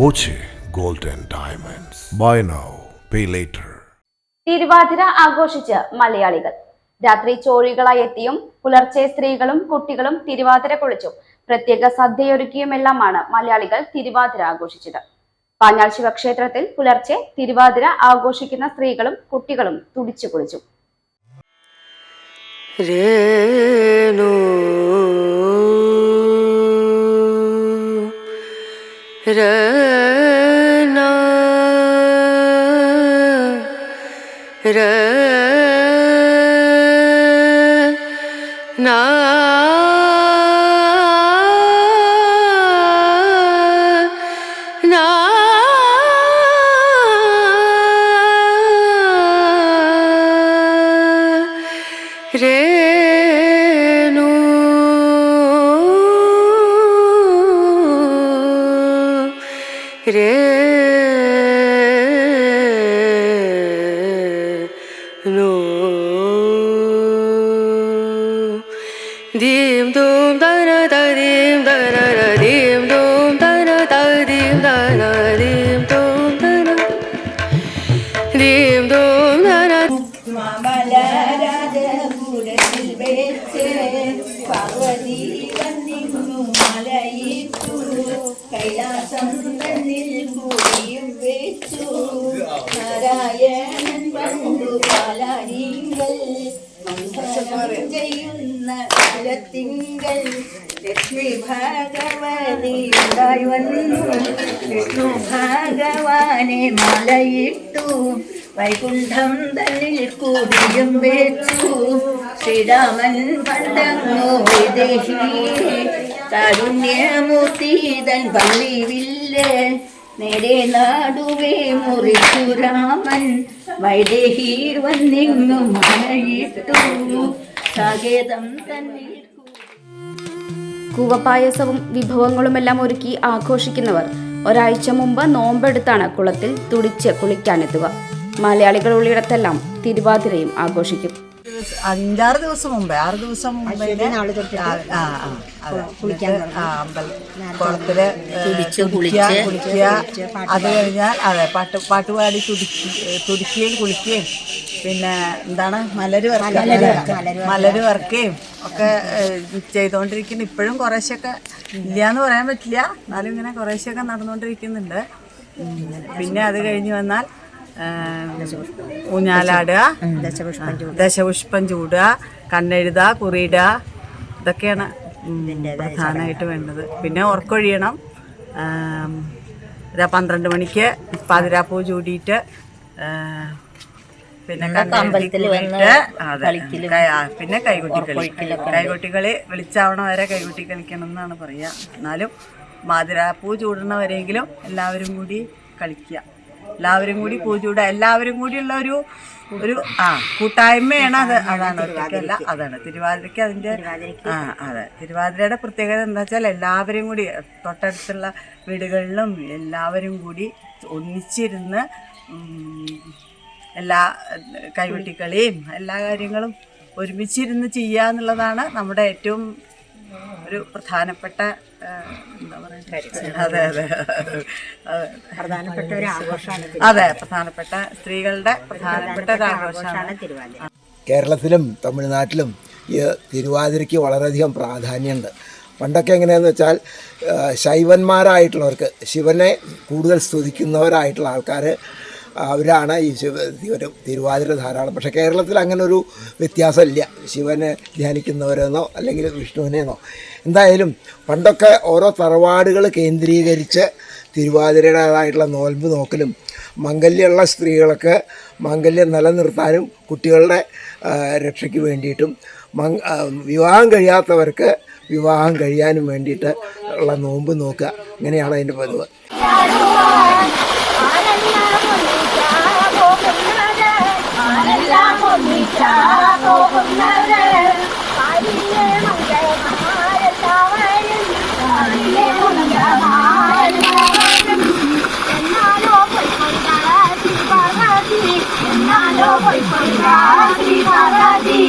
Boche gold and Diamonds. Buy now, pay later. Thiruvathira ആഘോഷിച്ച് മലയാളികൾ രാത്രി ചോഴികളായി എത്തിയും പുലർച്ചെ സ്ത്രീകളും കുട്ടികളും തിരുവാതിര കുളിച്ചും പ്രത്യേക സദ്യയൊരുക്കിയുമെല്ലാമാണ് മലയാളികൾ തിരുവാതിര ആഘോഷിച്ചത് പാഞ്ഞാൾ ശിവക്ഷേത്രത്തിൽ പുലർച്ചെ തിരുവാതിര ആഘോഷിക്കുന്ന സ്ത്രീകളും കുട്ടികളും തുടിച്ചു കുളിച്ചു രേണു രന രന രേണു রে। নো দিয়ে ചെയ്യുന്ന കുലത്തിങ്കൽ ലക്ഷ്മി ഭഗവതി ഉണ്ടായി വന്നു വിഷ്ണു ഭഗവാനെ മലയിട്ടു വൈകുണ്ഠം തന്നിൽ കൂടിയും വെച്ചു ശ്രീരാമൻ പണ്ടങ്ങോ വിദേഹി കാരുണ്യമൂർത്തിതൻ തൻ പള്ളിവില്ല് നേരെ നാടുവേ മുറിച്ചു രാമൻ കൂവപ്പായസവും വിഭവങ്ങളുമെല്ലാം ഒരുക്കി ആഘോഷിക്കുന്നവർ ഒരാഴ്ച മുമ്പ് നോമ്പെടുത്താണ് കുളത്തിൽ തുടിച്ച് കുളിക്കാനെത്തുക. മലയാളികൾ ഉള്ളിടത്തെല്ലാം തിരുവാതിരയും ആഘോഷിക്കും. അഞ്ചാറ് ദിവസം മുമ്പേ ആറ് ദിവസം മുമ്പേ കുളത്തിൽ കുളിക്കുക അത് കഴിഞ്ഞാൽ അതെ പാട്ട് പാട്ട് പാടി തുടിക്ക് തുടിക്കുകയും കുളിക്കുകയും പിന്നെ എന്താണ് മലര് മലര് വർക്കുകയും ഒക്കെ ചെയ്തുകൊണ്ടിരിക്കുന്നു ഇപ്പോഴും കുറേശ്ശൊക്കെ ഇല്ല എന്ന് പറയാൻ പറ്റില്ല. എന്നാലും ഇങ്ങനെ കുറേശ്ശൊക്കെ നടന്നുകൊണ്ടിരിക്കുന്നുണ്ട് പിന്നെ അത് കഴിഞ്ഞ് വന്നാൽ ഊഞ്ഞാലാടുക. ദശപുഷ്പം ചൂടുക. കണ്ണെഴുതുക കുറിയിടുക. ഇതൊക്കെയാണ് പ്രധാനമായിട്ട് വേണ്ടത്. പിന്നെ ഉറക്കൊഴിയണം. പന്ത്രണ്ട് മണിക്ക് പാതിരാപ്പൂ ചൂടിയിട്ട് പിന്നെ പിന്നെ കൈകൊട്ടി കളിക്കും കൈകൊട്ടി കളി വെളിച്ചാവണ വരെ കൈകൊട്ടി കളിക്കണം എന്നാണ് പറയുക. എന്നാലും മാതിരാപ്പൂ ചൂടണവരെങ്കിലും എല്ലാവരും കൂടി കളിക്കുക. എല്ലാവരും കൂടി പൂജയുടെ എല്ലാവരും കൂടിയുള്ള ഒരു ഒരു ആ കൂട്ടായ്മയാണ് അത്. അതാണ് ഒറ്റയ്ക്കല്ല അതാണ്. തിരുവാതിരക്ക് അതിന്റെ ആ അതെ. തിരുവാതിരയുടെ പ്രത്യേകത എന്താ വെച്ചാൽ എല്ലാവരും കൂടി തൊട്ടടുത്തുള്ള വീടുകളിലും എല്ലാവരും കൂടി ഒന്നിച്ചിരുന്ന് എല്ലാ കൈവെട്ടിക്കളിയും എല്ലാ കാര്യങ്ങളും ഒരുമിച്ചിരുന്ന് ചെയ്യുക എന്നുള്ളതാണ് നമ്മുടെ ഏറ്റവും ഒരു പ്രധാനപ്പെട്ട എന്താ പറയുക അതെ അതെ അതെ പ്രധാനപ്പെട്ട ഒരു ആഘോഷമാണ് അതെ പ്രധാനപ്പെട്ട സ്ത്രീകളുടെ പ്രധാനപ്പെട്ട ഒരു ആഘോഷമാണ് തിരുവാതിര കേരളത്തിലും തമിഴ്നാട്ടിലും ഈ തിരുവാതിരയ്ക്ക് വളരെയധികം പ്രാധാന്യമുണ്ട്. പണ്ടൊക്കെ എങ്ങനെയാണെന്ന് വെച്ചാൽ ശൈവന്മാരായിട്ടുള്ളവർക്ക് ശിവനെ കൂടുതൽ സ്തുതിക്കുന്നവരായിട്ടുള്ള ആൾക്കാർ അവരാണ് ഈ ശിവ ഒരു തിരുവാതിര ധാരാളം. പക്ഷേ കേരളത്തിൽ അങ്ങനെ ഒരു വ്യത്യാസമില്ല. ശിവനെ ധ്യാനിക്കുന്നവരെന്നോ അല്ലെങ്കിൽ വിഷ്ണുവിനെന്നോ. എന്തായാലും പണ്ടൊക്കെ ഓരോ തറവാടുകൾ കേന്ദ്രീകരിച്ച് തിരുവാതിരയുടേതായിട്ടുള്ള നോൽമ്പ് നോക്കലും മംഗല്യമുള്ള സ്ത്രീകൾക്ക് മംഗല്യം നിലനിർത്താനും കുട്ടികളുടെ രക്ഷയ്ക്ക് വേണ്ടിയിട്ടും വിവാഹം കഴിയാത്തവർക്ക് വിവാഹം കഴിയാനും വേണ്ടിയിട്ട് ഉള്ള നോമ്പ് നോക്കുക. ഇങ്ങനെയാണ് അതിന്റെ പതിവ്. ഗണപതി